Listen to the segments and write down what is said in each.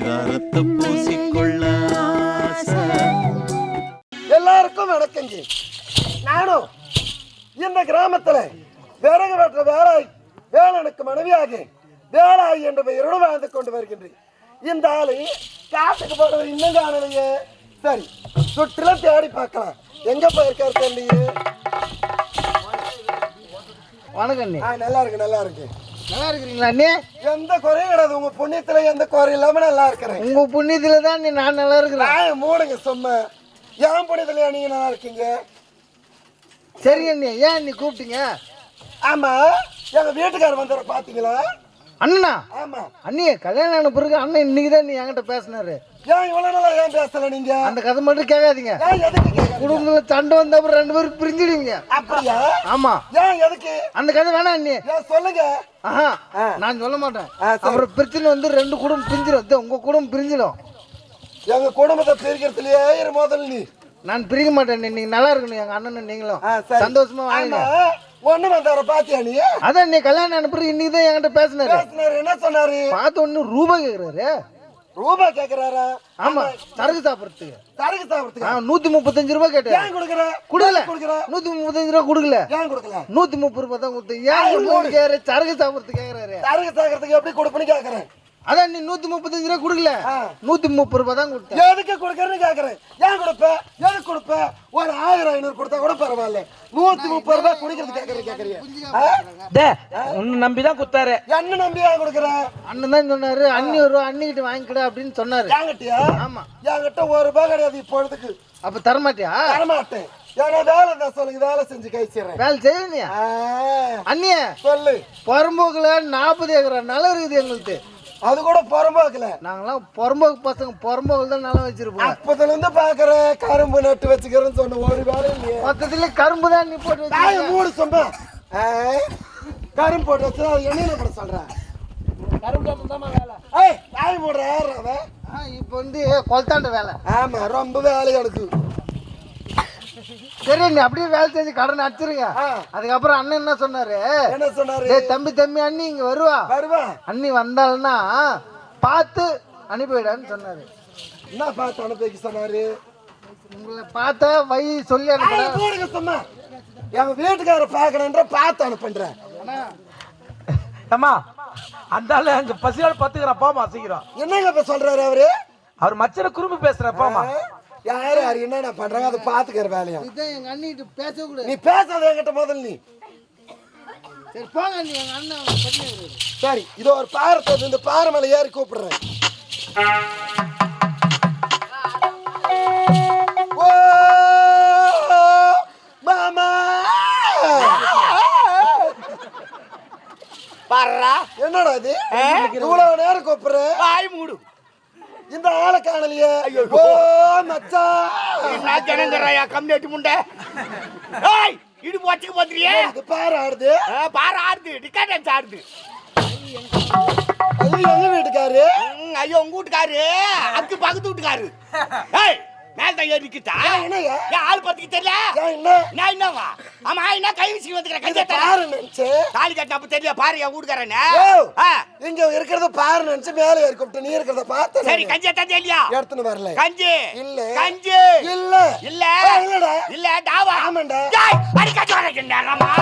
பரிதாரத்தை பூசிக்கொள்ள. எல்லாருக்கும் வணக்கங்க. நானும் இந்த கிராமத்துல விறகு வெற்ற வேலாய் வேலனுக்கு மனைவியாக வேலாய் என்ற பெயரோடு வாழ்ந்து கொண்டு வருகின்றேன். இந்த ஆளு காட்டுக்கு போனவர் இன்னும் காணலையே. சரி சுற்றிலும் தேடி பார்க்கலாம். எங்க போயிருக்காரு தெரியலையே வணக்கம் நல்லா இருக்கு நல்லா இருக்கு. நல்லா இருக்கிறீங்களா அண்ணி? எந்த குறையும் கிடையாது. உங்க புண்ணியத்துல எந்த குறையும் இல்லாம நல்லா இருக்கிறேன் உங்க புண்ணியத்துல தான் நீ நான் நல்லா இருக்கிறேன் மூடுங்க சும்மா. என் புண்ணியத்துல நீங்க நல்லா இருக்கீங்க? சரி அண்ணி ஏன் அண்ணி கூப்பிட்டீங்க? ஆமா எங்க வீட்டுக்காரர் வந்தவரை பாத்தீங்களா அண்ணா ஆமா. அண்ணி கல்யாணம் ஆன பிறகு அண்ணன் இன்னைக்கு தான் நீ என்கிட்ட பேசினாரு. ஏன் இவ்வளவு நாளா ஏன் பேசல நீங்க? அந்த கதை மட்டும் கேட்காதீங்க? குடும்பத்துல சண்டை வந்த அப்புறம் ரெண்டு பேரும் பிரிஞ்சிடுவீங்க. அப்படியா? ஆமா. ஏன் எதுக்கு? அந்த கதை வேணாம் அண்ணி. சொல்லுங்க. ஆஹா. நான் சொல்ல மாட்டேன். அப்புறம் பிரச்சனை வந்து ரெண்டு குடும்பம் பிரிஞ்சிடும். உங்க குடும்பம் பிரிஞ்சிடும். எங்க குடும்பத்தை பிரிக்கிறதுலயே இரு முதல்ல நீ. நான் பிரிக்க மாட்டேன். நீங்க நல்லா இருக்கணும். எங்க அண்ணனும் நீங்களும். சந்தோஷமா வாங்க. ஒண்ணு வந்தவரை பாத்தியா நீ? அதான் நீ கல்யாணம் பிறகு இன்னைக்கு தான் என்கிட்ட பேசினாரு. என்ன சொன்னாரு? பார்த்த ஒண்ணு ரூபாய் கேக்குறாரு. ரூபாய் கேக்குறாரா? ஆமா சரக்கு சாப்பிட்றதுக்கு. தரகு சாப்பிடுறதுக்கு? நூத்தி முப்பத்தஞ்சு ரூபாய் கேட்டேன். ஏன் கொடுக்குற? கொடுக்கல. கொடுக்குற? நூத்தி முப்பத்தஞ்சு ரூபா கொடுக்கல. ஏன் கொடுக்கல? நூத்தி முப்பது ரூபாய் தான் கொடுத்தேன். ஏன் சரக்கு சாப்பிட்றதுக்கு கேக்குறாரு. தரகு சாகிறதுக்கு எப்படி கொடுப்பேன்னு கேக்குறேன். அதான் நீ நூத்தி முப்பத்தஞ்சு ரூபா கொடுக்கல. நூத்தி முப்பது ரூபாய் தான் கொடுத்தேன். எதுக்கு கொடுக்கறேன்னு கேக்குறேன். ஏன் கொடுப்ப? எதுக்கு கொடுப்ப? ஒரு ஆயிரம் ஐநூறு கொடுத்தா கூட பரவாயில்ல. நூத்தி முப்பது ரூபாய் குடிக்கிறது கேக்குறது கேக்குறீங்க டே உன்னை நம்பி தான் குத்தாரு. என்ன நம்பி ஏன் கொடுக்குற? அண்ணன் தான் சொன்னாரு அண்ணி ஒரு ரூபா அண்ணிக்கிட்ட வாங்கிக்கடா அப்படின்னு சொன்னாரு. என்கிட்டயா? ஆமா. என்கிட்ட ஒரு ரூபாய் கிடையாது இப்பொழுதுக்கு அப்ப தரமாட்டியா? தரமாட்டேன். ஏன்னா வேலை தான் சொல்லுங்க வேலை செஞ்சு கழிச்சிடுறேன் வேலை செய்யலையா ஆ, அண்ணிய சொல்லு. புறம்போக்குல நாற்பது ஏக்கர் நிலம் இருக்குது எங்களுக்கு அது கூட புறம்போக்கல. நாங்களாம் புறம்போக்கு பசங்க புறம்போக்கு தான் நிலம் வச்சிருப்போம். அப்பதுல இருந்து பாக்குற கரும்பு நட்டு வச்சுக்கிறேன்னு சொன்ன ஒரு வேலை இல்லையே. மொத்தத்துல கரும்பு தான் நீ போட்டு தாய. மூடு சொன்னா கரும்பு போட்டு வச்சு அது என்ன பண்ண சொல்றேன்? ஏய் தாய் மூடுற யார் அவன் ஆ, இப்ப வந்து கொலத்தாண்ட வேலை. ஆமா ரொம்ப வேலை எனக்கு சரி நீ அப்படியே வேலை செஞ்சு கடன் அடிச்சிருங்க. அதுக்கப்புறம் அண்ணன் என்ன சொன்னாரு? என்ன சொன்னாரு? தம்பி தம்பி அண்ணி இங்க வருவா. வருவா. அண்ணி வந்தாள்னா பார்த்து அனுப்பிவிடான்னு சொன்னாரு. என்ன பார்த்து அனுப்பி சொன்னாரு? உங்களை பார்த்தா வை சொல்லி மூடுங்க சொன்னா எங்க வீட்டுக்கார பாக்கணுன்ற பார்த்து அனுப்புன்றேன். அம்மா அந்த ஆளு அங்க பசியால் பத்துக்கிறான் போமா சீக்கிரம். என்னங்க இப்ப சொல்றாரு அவரு? அவர் மச்சன குறும்பு பேசுற போமா ஆ, யாரு யாரு என்னென்ன பண்றாங்க? அதை பாத்துக்கிற வேலையா? இதான் எங்க அண்ணிட்டு பேசக்கூடாது நீ பேசாத என்கிட்ட முதல்ல நீ. சரி போங்க அண்ணி எங்க அண்ணன். சரி இது ஒரு பாறை இந்த பாறை மேல ஏறி கூப்பிடுறேன். ஓ, மாமா! பாடுறா. என்னடா இது? இவ்வளவு நேரம் கூப்பிடுற? வாய் மூடு. இந்த ஆளை காணலையே. ஓ மச்சான் என்ன ஜனங்கறாயா கம்மியாட்டி முண்டை? ஏய் இடுப்பு வச்சுக்க போத்துறியே? பாறை ஆடுது. பாரு ஆடுது. டிக்கெட் டான்ஸ் ஆடுது. அது எங்க வீட்டுக்காரு? ஐயோ உங்க வீட்டுக்காரு. அதுக்கு பக்கத்து வீட்டுக்காரு. ஏய் மேல தான் ஏறி நிக்கிட்டா? என்னய்யா? ஏன் ஆள் பத்துக்கு தெரியல? என்ன? நான் என்னவா? ஆமா என்ன கை வீசி வந்துக்கிற கஞ்சத்தை பாறை நினைச்சு தாலி கட்டினப்ப தெரியல பாரு என் வீட்டுக்காரனே இங்க இருக்கிறத பாரு நினைச்சு மேல ஏறி கூப்பிட்டு நீ இருக்கிறத பார்த்து சரி கஞ்சத்தை தெரியலையா எடுத்துன்னு வரல. கஞ்சி. இல்ல. கஞ்சி. இல்ல. இல்ல. இல்லடா. இல்ல டாவா. ஆமாண்டா. அடி நேரமா?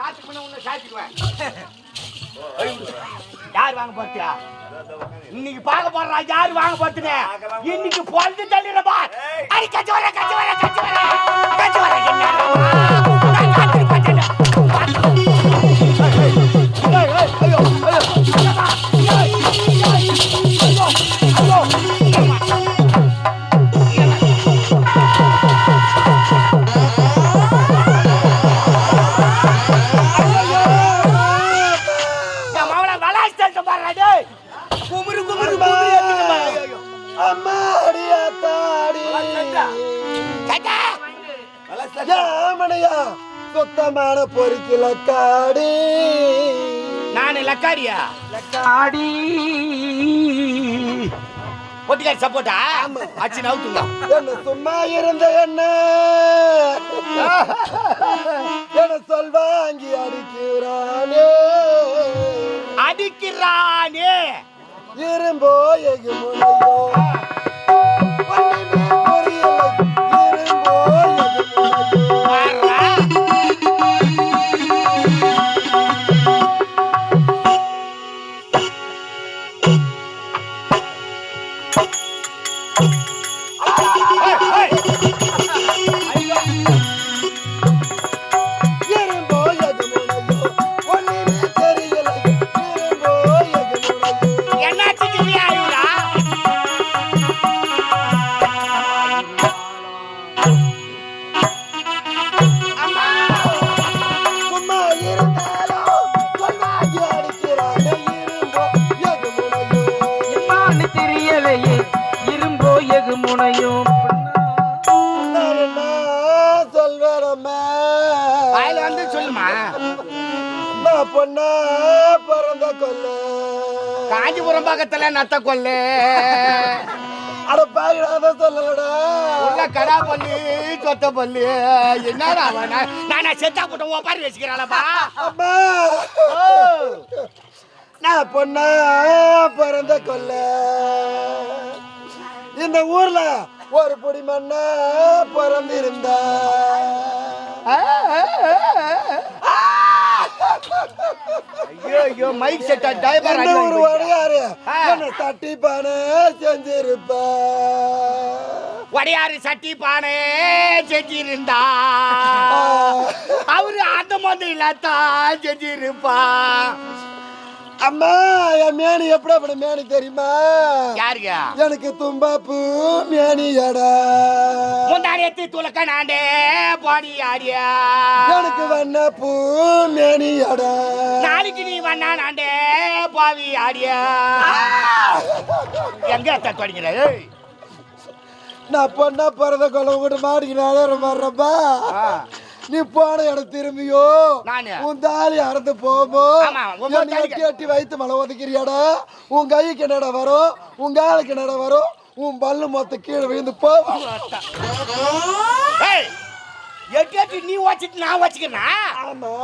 சாத்துக்கு முன்ன உன்னை சாத்திக்குவேன் யார் வாங்க போறியா இன்னைக்கு பார்க்க போறா யார் வாங்க போறதுன்னு இன்னைக்கு பொழுது தள்ளிடுறப்பா அடி கச்சி வர கச்சி வர கச்சி வர கச்சி வர என்ன? சுத்தமான பொறிக்கல காடி நானு லக்காடியா ஆடி பொட்டிக்காரி சப்போட்டா? அச்சு நவுத்துங்க. என்ன சும்மா இருந்த என்ன? என்ன சொல்வாங்கி அடிக்கிறானே? அடிக்கிறானே. இரும்போ ஒண்ணுமே நத்த கொல்லு அட சொல்லலடா. உள்ள கடா பல்லு சொத்த பல்லு என்னடா அவன்? நான் நான் செத்தா போட்ட ஒப்பாரி வச்சுக்கிறாளப்பா. அம்மா. நான் பொண்ணா பிறந்த கொல்ல இந்த ஊர்ல ஒரு பொடி மண்ணா பிறந்திருந்தா. ஐயோ ஐயோ மைக் செட் டைவர் இந்த ஒரு வடையாரு. என்ன தட்டி பானை செஞ்சிருப்பா. வடையாறு சட்டி பானை செஞ்சிருந்தா அவரு அந்த மாதிரி இல்லாதான் செஞ்சிருப்பா. அம்மா என் மேனி எப்படி அப்படி மேனி தெரியுமா? யாருங்க? எனக்கு தும்பாப்பு மேனியடா. முந்தானியத்து துலக்க நாண்டே பாடி ஆடியா? எனக்கு வண்ண பூ மேனியடா. நாளைக்கு நீ வண்ணா நாண்டே பாவி ஆடியா? எங்க ஏய்! நான் பொண்ணா பிறந்த கொலை கூட மாடிக்கினாலே வர்றப்பா நீ போன இடம் திரும்பியோ? நானு. உன் தாலி அறந்து தாலி எட்டி எட்டி வைத்து மலை ஒதுக்கிறியாடா உன் கைக்கு என்னடா வரும்? உன் காலுக்கு என்னடா வரும்? உன் பல்லு மொத்த கீழே விழுந்து ஏய் எட்டு எட்டு நீ வச்சிட்டு நான் வச்சுக்கிறேன்.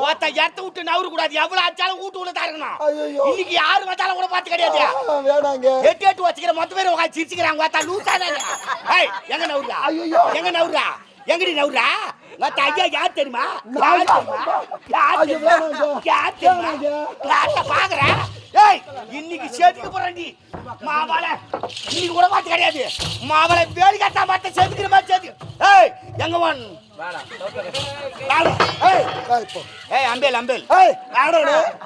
ஒருத்த இடத்த விட்டு நவரு கூடாது. எவ்வளவு ஆச்சாலும் வீட்டு உள்ள ஐயோ இன்னைக்கு யாரு வந்தாலும் கூட பார்த்து கிடையாது. வேணாங்க. எட்டு எட்டு வச்சுக்கிற மொத்த பேர் உட்காந்து சிரிச்சுக்கிறாங்க. பார்த்தா லூசானே ஏய் எங்க நவுறா. எங்க நவுறா எங்கடி நவுறா மத்த ஐயா யார் தெரியுமா? யார் தெரியுமா? யார் தெரியுமா. யார் தெரியுமா. யார்ட்ட பாக்குறேன் ஏய் இன்னைக்கு செதுக்க போறேன்டி மாவாள இன்னைக்கு கூட பார்த்து கிடையாது. மாவாள வேடி கட்டா பார்த்து செதுக்கிற மாதிரி செதுக்கு ஏய் எங்க அம்பேல் அம்பேல்.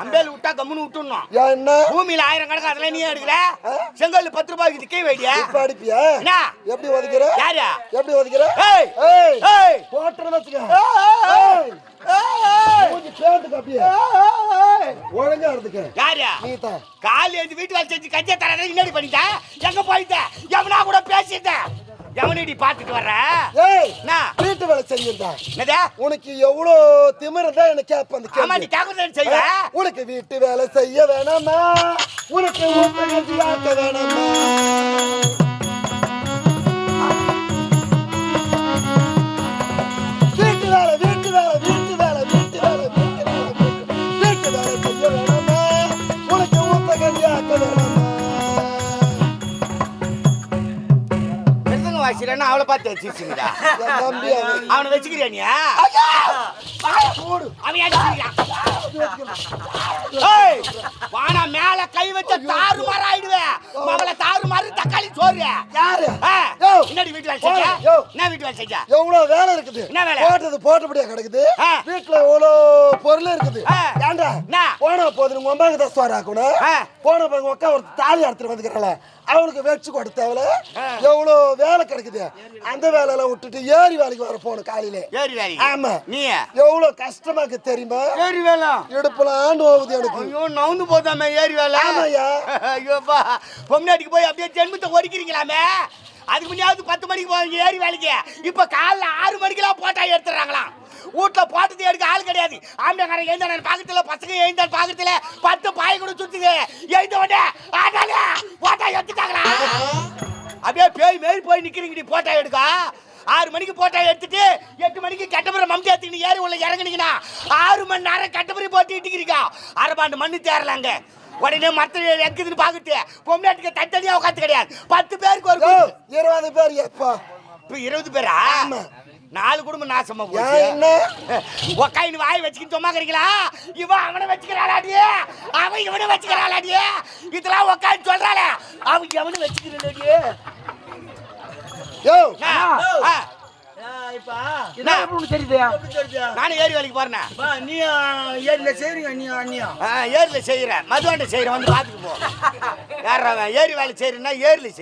அம்பேல் விட்டா கம்முன்னு விட்டுடணும். என்ன? பூமியில ஆயிரம் கணக்கு அதெல்லாம் நீ எடுக்கல. செங்கல் பத்து ரூபாய்க்கு திக்கே வைடியா? அடிப்பியா? என்ன? எப்படி ஒதுக்கிற? யாரு? எப்படி ஒதுக்கிற? போட்டுறேன்னு வச்சுக்க. ஒழுங்கா இருந்துக்க. யாரு? நீ தான். கால் எழுந்து வீட்டு வேலை செஞ்சு கஞ்சியை தரத இன்னடி பண்ணிட்ட? எங்க போயிட்ட? எவனா கூட பேசிட்ட? எவனடி பாத்துட்டு வர்ற? ஏய் என்ன? வீட்டு வேலை செஞ்சிருந்தா. என்னது? உனக்கு எவ்வளோ திமிரு தான் எனக்கு கேட்ப அந்த ஆமா நீ கேக்குறது செய்வ? உனக்கு வீட்டு வேலை செய்ய வேணாமா உனக்கு வேணாமா வாசிக்கிறேன்னா அவளை பார்த்து தம்பி அவன். வச்சுக்கிறியா நீ. அவன் வானா மேல கை வச்ச தாறு மாற ஆயிடுவேன் அவளை தாறு மாறு தக்காளி சோறு. யாரு. என்னடி வீட்டு வேலை செஞ்ச. என்ன வீட்டு வேலை செஞ்ச? எவ்வளவு வேலை இருக்குது? என்ன வேலை? போட்டது போட்டபடியா கிடக்குது. வீட்டுல எவ்வளோ பொருள் இருக்குது. ஏண்டா? போன போது உங்க அம்மாக்கு தான் சோறு ஆக்கணும். போன உங்க அக்கா ஒரு தாலி அறுத்துட்டு வந்துக்கிறல அவனுக்கு வச்சு கொடுத்தவள ஆ. எவ்வளோ வேலை கிடைக்குது? அந்த வேலையெல்லாம் விட்டுட்டு ஏரி வேலைக்கு வர போகணும் காலையில. ஏறி வேலை ஆமா. நீ எவ்வளோ கஷ்டமாக்கு தெரியுமா? ஏறி வேலை. இடுப்புல ஆண்டு போகுது எனக்கு. ஐயோ நவுந்து போதாமே ஏறி வேலை. ஆமாய்யா. ஐயோப்பா பொம்னாட்டிக்கு போய் அப்படியே ஜென்மத்தை ஒடிக்கிறீங்களாமே அதுக்கு முன்னாடி பத்து மணிக்கு போவீங்க ஏறி வேலைக்கு. இப்போ காலைல ஆறு மணிக்கெல்லாம் போட்டா எடுத்துடுறாங்களாம். வீட்டில் போட்டது எடுக்க ஆள் கிடையாது. ஆம்பளைக்காரன் நான் பாக்கத்துல பசங்க எழுந்தான் பார்க்கறதில்ல பத்து பாய கூட சுற்றுது எழுந்த உடனே ஆட்டால போட்டா எடுத்துட்டாங்களா? அப்படியே பேய் மேல் போய் நிக்கிறீங்கடி போட்டா எடுக்க. ஆறு மணிக்கு போட்டா எடுத்துட்டு எட்டு மணிக்கு கட்டபுரை மம்தி ஏத்தின்னு ஏறி உள்ள இறங்குனீங்கன்னா ஆறு மணி நேரம் கட்டபுரை போட்டு இட்டுக்கிறீங்க. அரை பாண்டு மண்ணு தேரலாங்க உடனே மரத்துல எக்குதுன்னு பாக்குது பொம்னாட்டுக்கு தனித்தனியா உட்காந்து கிடையாது. பத்து பேருக்கு ஒரு. இருபது பேர் எப்பா? இப்ப இருபது பேரா? நாலு குடும்பம் நாசமா போச்சு. என்ன? உக்காயின்னு வாய் வச்சுக்கிட்டு சொம்மாக்கிறீங்களா? இவன் அவனை வச்சுக்கிறாளாடி அவன் இவனை வச்சுக்கிறாளாடி இதெல்லாம் உக்காந்து சொல்றாளே. அவன் எவனு வச்சுக்கிறாடி யோ. நானும் ஏரி வேலைக்கு போறேன். நீ ஏரியில செய்றீங்க நீ அண்ணியா ஏரியில் செய்கிறேன் மதுவாண்ட செய்கிறேன் வந்து பார்த்துட்டு போ. யார் ஏரி வேலை செய்கிறேன்னா ஏரியில்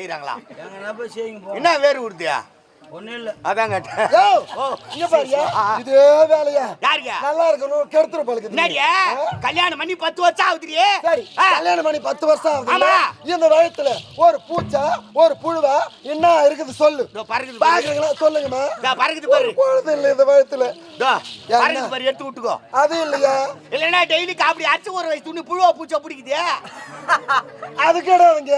போ. என்ன வேறு கொடுத்தியா கல்யாணம் பண்ணி பத்து வருஷம் ஆகுதுடியே. சரி ஆ. கல்யாணம் பண்ணி பத்து வருஷம் ஆகுது ஆமா. இந்த வயத்துல ஒரு பூச்சா ஒரு புழுவா என்ன இருக்குது சொல்லு. பாக்குறீங்களா? சொல்லுங்கம்மா. பறக்குது பாரு. குழந்தை இல்லை இந்த வயத்துல? பறக்குது பாரு எடுத்து விட்டுக்கோ. அது இல்லையா? இல்லைன்னா டெய்லி காப்பி அரைச்சு ஒரு வயசு துணி புழுவா பூச்சா பிடிக்குது. அது கிடையாதுங்க.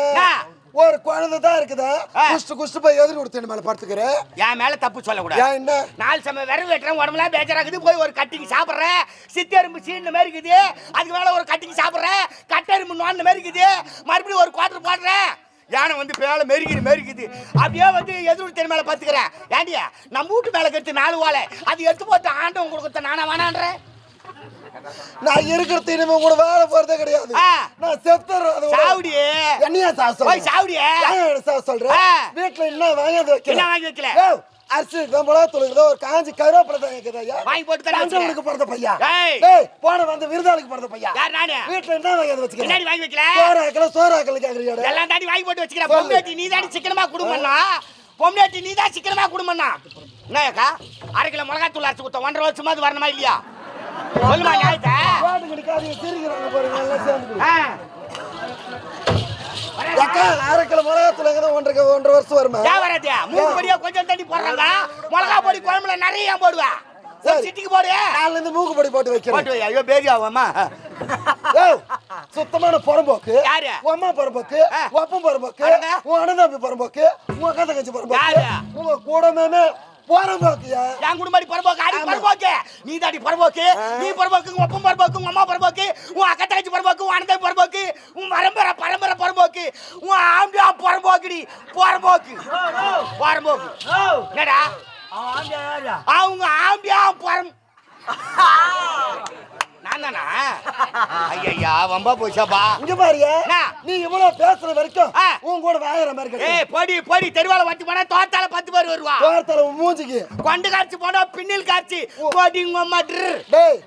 ஒரு குழந்தை தான் இருக்குதா. குஷ்டு குஷ்டு போய் எதிர் கொடுத்து மேல படுத்துக்கிறேன் என் மேல தப்பு சொல்லக்கூடாது. ஏன் என்ன? நாலு சமயம் விரல் வெட்டுறேன் உடம்புலாம் பேச்சராக்குது போய் ஒரு கட்டிங் சாப்பிட்றேன் சித்தெரும்பு சீன மாதிரி இருக்குது. அதுக்கு மேலே ஒரு கட்டிங் சாப்பிட்றேன் கட்டெரும்பு நோண்ட மாதிரி இருக்குது. மறுபடியும் ஒரு குவார்டர் போடுறேன் யானை வந்து மேலே மெருகிது மெருகுது அப்படியே வந்து எதிர்த்து தெரு மேலே பார்த்துக்கிறேன் ஏண்டியா நம்ம வீட்டு மேலே கெடுத்து நாலு ஓலை அது எடுத்து போட்டு ஆண்டவன் கொடுத்த நானா வேணான்றேன் நான் இருக்கிறது இனிமே கூட வேலை போறதே கிடையாது. நான் செத்துறேன் அது விட. சாவுடி என்னையா சாவ போய் சொல்ற சாவுடியே. சாவ சொல்ற? ஆ. வீட்டுல என்ன வாங்கியாந்து வைக்கல என்ன வாங்கி வைக்கல? அரிசி தூள் இருக்குதோ ஒரு காஞ்சி கருவேப்பிலை தான் இருக்குது ஐயா. வாங்கி போட்டு தானே தஞ்சவனுக்கு பிறந்த பையா? ஏய். போன வந்து விருதாளுக்கு பிறந்த பையா? யார் நானு? வீட்டுல என்ன வாங்கியாந்து வச்சுக்கிறேன் பின்னாடி வாங்கி வைக்கல? சோறு ஆக்கல சோறு ஆக்கல கேக்குறியோட? எல்லாம் தாண்டி வாங்கி போட்டு வச்சுக்கிறேன் பொம்னாட்டி நீ தாண்டி சிக்கனமா குடும்பம்னா? பொம்னாட்டி நீ தான் சிக்கனமா குடும்பம்னா? என்னக்கா அரை கிலோ மிளகாத்தூள் அரைச்சு கொடுத்த ஒன்றரை வருஷமா அது வரணுமா இல்லையா? சொல்லுமா நியாயத்தை அரை கிலோ மிளகா தூள் எங்க ஒன்றரை ஒன்றரை வருஷம் வருமா? ஏன் வராது மூணு படியா கொஞ்சம் தண்ணி போடுறாங்க மிளகா பொடி குழம்புல நிறைய போடுவா. சிட்டிக்கு போடு. நாலுல இருந்து மூக்கு பொடி போட்டு வைக்கிறேன். ஐயோ ஆகுமா. ஏய், சுத்தமான புறம்போக்கு. யாரு? அம்மா புறம்போக்கு. அப்பன் புறம்போக்கு. உன் அண்ணன் தம்பி புறம்போக்கு. உன் அக்கா தங்கச்சி புறம்போக்கு. யாரு? உங்க கூடமே புறம்போக்கியா என் குடும்படி பரம்போக்கு அடி பரம்போக்கு நீ தாடி பரம்போக்கு நீ பரம்போக்கு உங்க ஒப்பம் பரம்போக்கு உங்க அம்மா பரம்போக்கு உன் அக்கா தங்கச்சி பரம்போக்கு உன் அண்ணன் பரம்போக்கு உன் பரம்பரை பரம்பரை பரம்போக்கு உன் ஆம்பியா பரம்போக்குடி பரம்போக்கு பரம்போக்கு என்னடா? அவன் ஆம்பியா யாரா அவங்க ஆம்பியா பரம் நான் தானா ஐயா வம்பா போச்சாப்பா இங்க என்ன? நீ இவ்வளவு பேசுற வரைக்கும். உன் கூட வாங்குற மாதிரி ஏய் கிடையாது பொடி பொடி தெருவால வச்சு போனா தோத்தால பத்து பேர் வருவா. உன் மூஞ்சிக்கு. கொண்டு காய்ச்சி போனா பின்னில் காய்ச்சி. போடி உங்க அம்மா ட்ரு. டேய்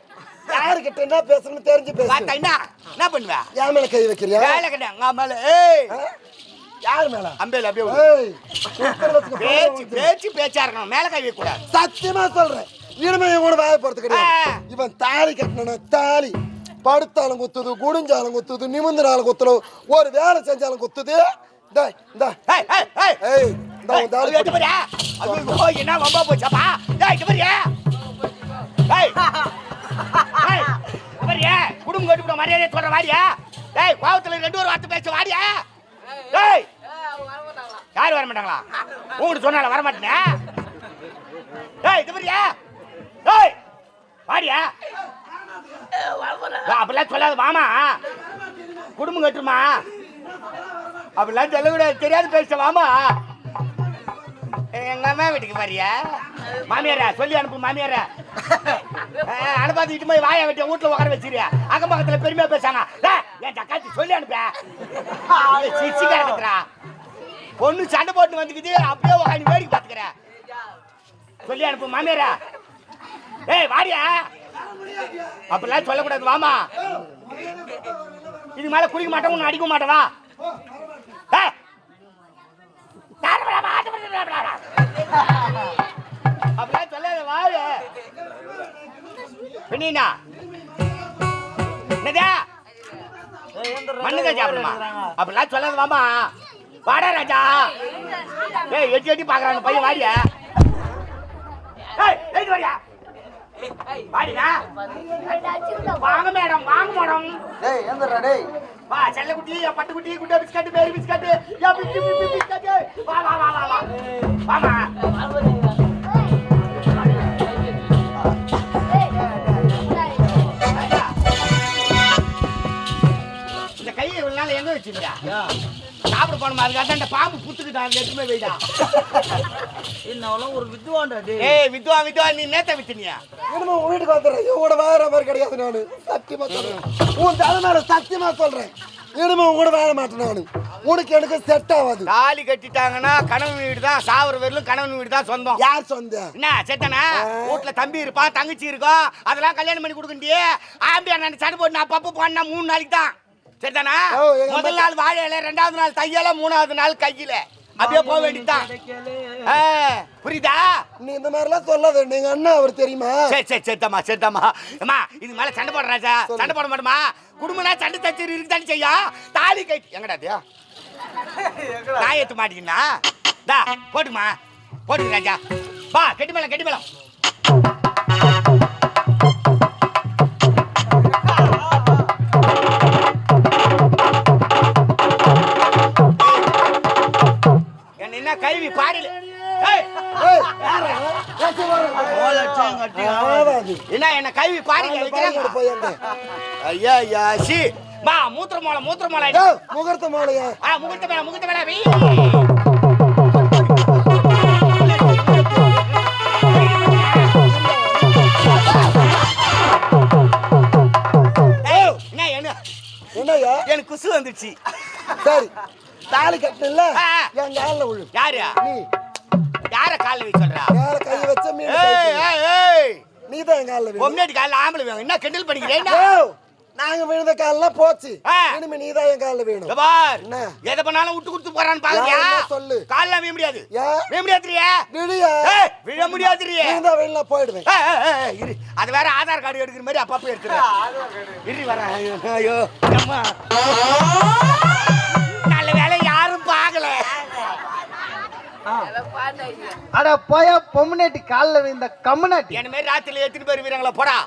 யாருக்கிட்ட என்ன பேசணும்னு தெரிஞ்சு பேசு. பார்த்தா என்ன? பண்ணுவ? என் மேல கை வைக்கிறியா? வேலை கிடையாது அங்க மேல ஏய்? யார் மேல? அம்பேல அப்படியே. ஏய் பேச்சு பேச்சு பேச்சா இருக்கணும். மேல கை வைக்க கூடாது சத்தியமா சொல்றேன். இனிமே கூட வாய போறது கிடையாது. இவன் தாலி கட்டின தாலி. படுத்தாலும் குத்துது குடிஞ்சாலும் குத்துது நிமிந்தினாலும் குத்துது ஒரு வேலை செஞ்சாலும் குத்துது. டேய் என்ன வம்பா போச்சாப்பா? குடும்பம் கட்டுப்பிட மரியாதையா சொல்ற வாரியா? ஏய், கோவத்துல ரெண்டு ஒரு வார்த்தை பேச வாரியா? ஏய். யாரு வர மாட்டாங்களா? உங்ககிட்ட சொன்னால வர மாட்டேனே? ஏய் இது பாரியா ஏய் ஏய், அப்படிலாம் சொல்லாத மாமா. குடும்பம் கட்டுமா? அப்படிலாம் சொல்லக்கூடாது. தெரியாது பேச வாமா எங்க அம்மா வீட்டுக்கு பாரியா மாமியாரா சொல்லி அனுப்பு மாமியாரா. அனுப்பாத்திட்டு போய் வாயை வெட்டி வீட்டுல உட்கார வச்சிருயா அக்கம் பக்கத்துல பெருமையா பேசாங்க என் சக்காத்தி சொல்லி அனுப்ப. சிரிச்சு கிடக்குறா பொண்ணு சண்டை போட்டு வந்துக்குது அப்படியே உட்காந்து வேடிக்கை பாத்துக்கிற சொல்லி அனுப்பு மாமியாரா. ஏய் வாரியா அப்படிலாம் சொல்லக்கூடாது வாமா. இது மேல குடிக்க மாட்டேன் உன்னை அடிக்க மாட்டேன் வா. ஏய். அப்படிலாம் சொல்லாத வாரு பின்னா என்னதா? மண்ணுதான் சாப்பிடுமா? அப்படிலாம் சொல்லாத மாமா வாடா ராஜா. ஏய் எட்டி எட்டி பாக்குறான் பையன் வாடியா? ஏய் வாடியா வாடியா? வாங்க மேடம். வாங்க மேடம். டேய் எந்திரா டேய். வா செல்லக்குட்டி என் பட்டுக்குட்டி குட்டை பிஸ்கட் மேரி பிஸ்கட் என் பிஸ்கி பிஸ்கி பிஸ்கட் வா வா வா வா வா. வாமா. ராஜா. இந்த கையை இவ்வளவு நாள் எங்க வச்சிருந்தா போனோமா அதுக்காக அந்த பாம்பு புத்துக்கிட்டா அந்த எதுவுமே வைடா. என்னவெல்லாம் ஒரு வித்துவான்டா டேய். ஏய் வித்வா வித்வா நீ நேத்த வித்துனியா? இனிமே உன் வீட்டுக்கு வந்துடுறேன். இவன் வேற மாதிரி கிடையாது நானு. சத்தியமா சொல்றேன். உன் தலை மேல சத்தியமா சொல்றேன். இனிமே உன் கூட வாழ மாட்டேன் நானு. உனக்கு எனக்கு செட் ஆகாது. தாலி கட்டிட்டாங்கன்னா கணவன் வீடு தான் சாவர வரலும் கணவன் வீடு தான் சொந்தம். யார் சொந்த? என்ன செத்தனா? வீட்டுல தம்பி இருப்பான் தங்கச்சி இருக்கும் அதெல்லாம் கல்யாணம் பண்ணி கொடுக்கண்டியே? ஆம்பியா நான் சண்டை போட்டு நான் பப்பு போனா மூணு நாளைக்கு தான். சரிதானா? முதல் நாள் வாழையில ரெண்டாவது நாள் தையல மூணாவது நாள் கையில. அப்படியே போக வேண்டியதுதான். ஆ, புரியுதா? நீ இந்த மாதிரிலாம் சொல்லாத. நீங்க அண்ணா அவர் தெரியுமா? சரி சரி சரிதாம்மா சரிதாம்மா. அம்மா இது மேல சண்டை போடுற ராஜா. சண்டை போட மாட்டோமா குடும்பம்னா சண்டை தச்சு இருக்குதானே செய்யும்? தாலி கட்டி எங்கடா அது? நான் ஏற்ற மாட்டீங்கன்னா தா போட்டுமா? போட்டு ராஜா. வா கெட்டி மேளம் கெட்டி மேளம். கைவி பாடில ஏய், ஏய், யாரா? ஏச்சி வர. ஆவாது. என்ன என்ன வைக்கிறாங்க பாருங்க. ஐயா ஐயா சி. வா மூத்திர மோளை ஏய், முகூர்த்த மாலையா? ஆ முகூர்த்த மேல முகூர்த்த மேல வை ஏய், என்ன என்ன? என்னய்யா? எனக்கு குசு வந்துச்சு சரி. தாலி கட்டல. என் காலில் விழு. யாரு? நீ. யார கால்ல வை சொல்றா? மேல கை வச்ச மீன் ஏய் ஏய் ஏய். நீ தான் என் காலில் பொம்னாடி கால்ல ஆம்பளை வேணும் என்ன கிண்டல் பண்ணிக்கிறேன் நாங்க விழுந்த கால்லாம் போச்சு. இனிமே நீ தான் என் காலில் வேணும். என்ன? எதை பண்ணாலும் விட்டு கொடுத்து போறான்னு பாக்குறியா? யார் சொல்லு? கால்ல விழ முடியாது? விழ முடியாதுரியா விழியா? விழ முடியாதுரியே விழுந்தா வெளில போயிடுவேன். இரு. அது வேற ஆதார் கார்டு எடுக்கிற மாதிரி அப்பப்போ எடுத்துறேன் இரு வரேன் ஐயோ அம்மா. அட போய பொம்மநாட்டி கால்ல விழுந்த கம்மநாட்டி என்ன மாதிரி ராத்திரில எத்தனை பேர் வீரங்களா போடா.